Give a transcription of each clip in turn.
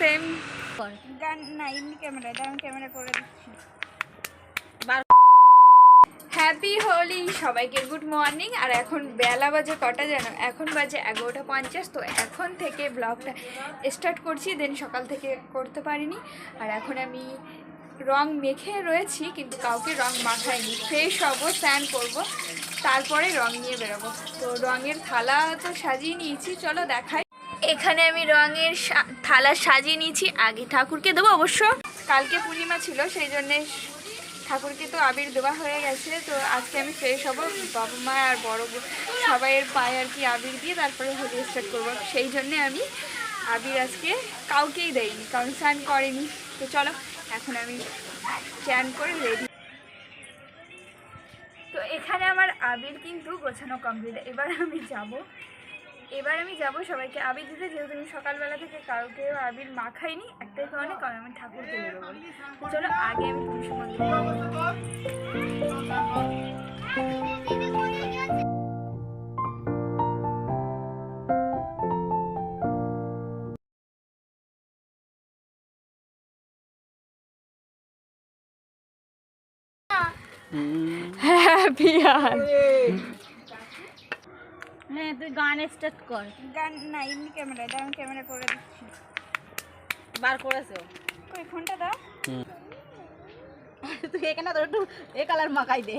Same গান না এমনি ক্যামেরা দাঁড়ান ক্যামেরা করে দিচ্ছি। হ্যাপি হোলি সবাইকে গুড মর্নিং আর এখন বেলা বাজে কটা জানো? এখন বাজে এগারোটা পঞ্চাশ তো এখন থেকে ব্লগটা স্টার্ট করছি। দেন সকাল থেকে করতে পারিনি। আর এখন আমি রং মেখে রয়েছি কিন্তু কাউকে রং মাখাইনি। ফ্রেশ হব স্নান করব তারপরে রং নিয়ে বেরোবো। তো রঙের থালা তো সাজিয়ে নিয়েছি। চলো দেখাই। এখানে আমি রঙের থালা সাজিয়ে নিয়েছি। আগে ঠাকুরকে দেবো অবশ্য। কালকে পূর্ণিমা ছিল, সেই জন্যে ঠাকুরকে তো আবির দেওয়া হয়ে গেছে। তো আজকে আমি ফ্রেশ হব। বাবা মা আর বড় সবাইয়ের পায়ে আর কি আবির দিয়ে তারপরে হোলি স্টার্ট করব। সেই জন্যে আমি আবির আজকে কাউকেই দেয়নি কারণ স্নান করেনি। তো চলো, এখন আমি স্নান করে রেডি তো এখানে আমার আবির কিন্তু গোছানো কমপ্লিট এবার আমি যাব এবার আমি যাব সবাইকে আবির দিতে যেহেতু আমি সকালবেলা থেকে কাউকে আবির মাখাইনি একটাই কারণে কারণ আমি ঠাকুরকে দেবো চলো আগে আমি তুলসী মন্দিরে যাব। হ্যাপি হ্যাঁ তুই গান স্টার্ট কর। গান না এমনি ক্যামেরা দাঁড়ান ক্যামেরা করে দিচ্ছি। বার করেছ? ওই ফোনটা দাও। তুই এখানে তোর একটু এ কালার মাখাই দে।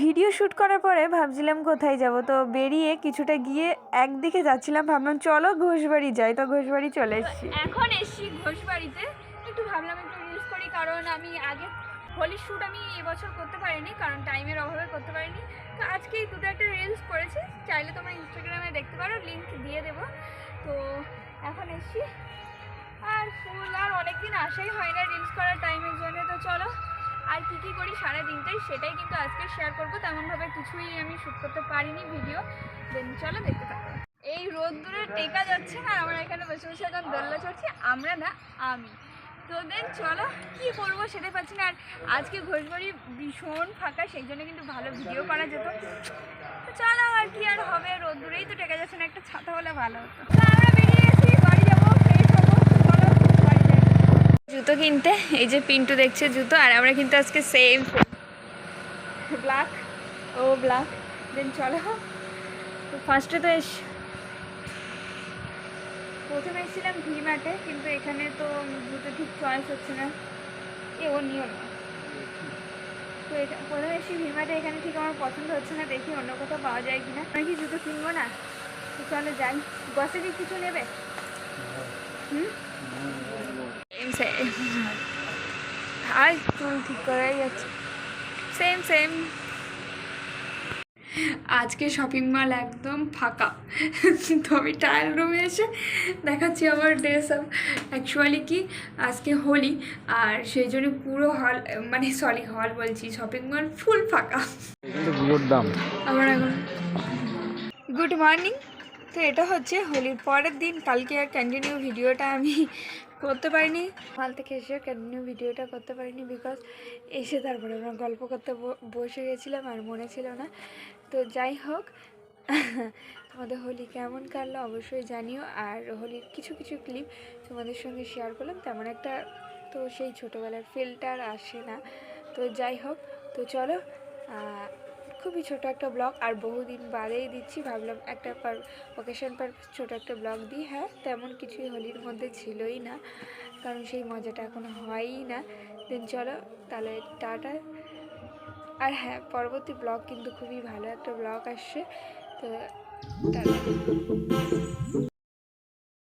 ভিডিও শ্যুট করার পরে ভাবছিলাম কোথায় যাব তো বেরিয়ে কিছুটা গিয়ে একদিকে যাচ্ছিলাম ভাবলাম চলো ঘোষবাড়ি যাই তো ঘোষবাড়ি চলে এসেছি। এখন এসছি ঘোষবাড়িতে। একটু ভাবলাম একটু রিলস করি কারণ আমি আগে হোলির শ্যুট আমি এবছর করতে পারিনি, কারণ টাইমের অভাবে করতে পারিনি। তো আজকেই দুটো একটা রিলস করেছি, চাইলে তোমরা ইনস্টাগ্রামে দেখতে পারো লিঙ্ক দিয়ে দেবো। তো এখন এসছি। আর ফুল আর অনেকদিন আসাই হয় না রিলস করার টাইমের জন্য। তো চলো, আর কি কি করি সারা দিনটাই সেটাই কিন্তু আজকে শেয়ার করব। তেমনভাবে কিছুই আমি শ্যুট করতে পারিনি ভিডিও দেন চলো দেখতে থাকো। এই রোদ দূরে টেকা যাচ্ছে না আমরা এখানে বসে বসে এখন দোল্লা চড়ছি। আমরা না, আমি। তো দেন চলো, কি করব সেটাই পাচ্ছি না। আর আজকে ঘোষবাড়ি ভীষণ ফাঁকা, সেই জন্য কিন্তু ভালো ভিডিও করা যেত। চলো, আর কি আর হবে? রোদ্দুরেই তো টেকা যাচ্ছে না, একটা ছাতা হলে ভালো হতো। বাড়ি জুতো কিনতে, এই যে পিন্টু দেখছে জুতো, আর আমরা কিন্তু আজকে সেম ব্ল্যাক ও ব্ল্যাক দেন চলো ফার্স্টে তো এস প্রথমে এসেছিলাম ভি ম্যাটে কিন্তু এখানে তো জুতো ঠিক চয়েস হচ্ছে না। এ, ও নিও না। তো এটা প্রথমে এসেছি ভি ম্যাটে এখানে ঠিক আমার পছন্দ হচ্ছে না, দেখি অন্য কোথাও পাওয়া যায় কিনা। আমি কি জুতো কিনবো না? চলো যাই। কি কিছু নেবে? হুম? আর চুল ঠিক করাই যাচ্ছে। সেম সেম আজকে শপিং মল একদম ফাঁকা। তো আমি ট্রায়াল রুমে এসে দেখাচ্ছি আমার ড্রেস আপ অ্যাকচুয়ালি কি আজকে হোলি আর সেই জন্য পুরো হল মানে সরি হল বলছি শপিং মল ফুল ফাঁকা। আমার এখন গুড মর্নিং তো এটা হচ্ছে হোলির পরের দিন কালকে আর কন্টিনিউ ভিডিওটা আমি করতে পারিনি। মাল থেকে এসে কন্টিনিউ ভিডিওটা করতে পারিনি বিকজ এসে তারপরে আমরা গল্প করতে বসে গেছিলাম আর মনে ছিল না। তো যাই হোক, তোমাদের হোলি কেমন কাটলো অবশ্যই জানিও। আর হোলির কিছু কিছু ক্লিপ তোমাদের সঙ্গে শেয়ার করলাম। তেমন একটা তো সেই ছোটোবেলার ফিল্টার আসে না। তো যাই হোক, তো চলো খুবই ছোট একটা ব্লগ, আর বহুদিন বাদেই দিচ্ছি। ভাবলাম একটা পার ওকেশন পার ছোট একটা ব্লগ দিই। হ্যাঁ তেমন কিছুই হোলির মধ্যে ছিলই না, কারণ সেই মজাটা এখন হয়ই না। দেন চলো, তাহলে টাটা। আর হ্যাঁ পরবর্তী ব্লগ কিন্তু খুবই ভালো একটা ব্লগ আসছে, তো